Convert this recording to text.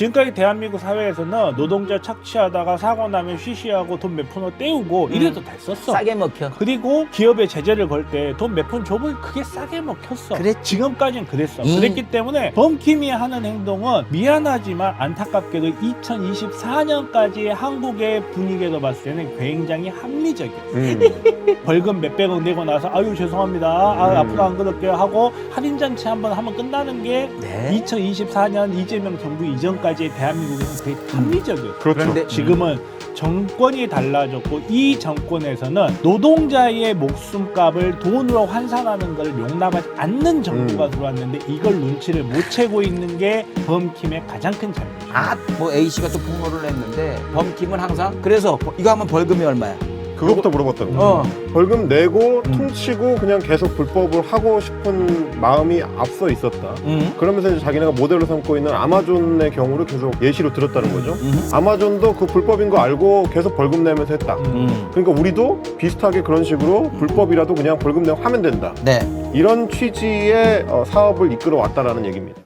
지금까지 대한민국 사회에서는 노동자 착취하다가 사고 나면 쉬쉬하고 돈 몇 푼을 떼우고 이래도 됐었어. 싸게 먹혀. 그리고 기업에 제재를 걸 때 돈 몇 푼 줘보니 그게 싸게 먹혔어. 그랬지. 지금까지는 그랬어. 음. 그랬기 때문에 범킴이 하는 행동은 미안하지만 안타깝게도 2024년까지 한국의 분위기로 봤을 때는 굉장히 합리적이야. 음. 벌금 몇백억 내고 나서 아유 죄송합니다. 아, 음. 앞으로 안 그럴게요 하고 할인잔치 한번 하면 끝나는 게 네. 2024년 이재명 정부 이전까지 의 대한민국에는 되게 합리적이었어. 그렇죠. 그런데 지금은 정권이 달라졌고 이 정권에서는 노동자의 목숨값을 돈으로 환산하는 걸 용납하지 않는 정부가 음. 들어왔는데 이걸 눈치를 못 채고 있는 게 범킴의 가장 큰 잘못이에요. 아, 뭐 A 씨가 또 폭로를 했는데 범킴은 항상 그래서 이거 하면 벌금이 얼마야? 그거부터 물어봤다고. 어. 벌금 내고 음. 퉁치고 그냥 계속 불법을 하고 싶은 마음이 앞서 있었다. 응. 그러면서 이제 자기네가 모델로 삼고 있는 아마존의 경우를 계속 예시로 들었다는 거죠. 응. 아마존도 그 불법인 거 알고 계속 벌금 내면서 했다. 응. 그러니까 우리도 비슷하게 그런 식으로 불법이라도 그냥 벌금 내고 하면 된다. 네. 이런 취지의 어, 사업을 이끌어 왔다라는 얘기입니다.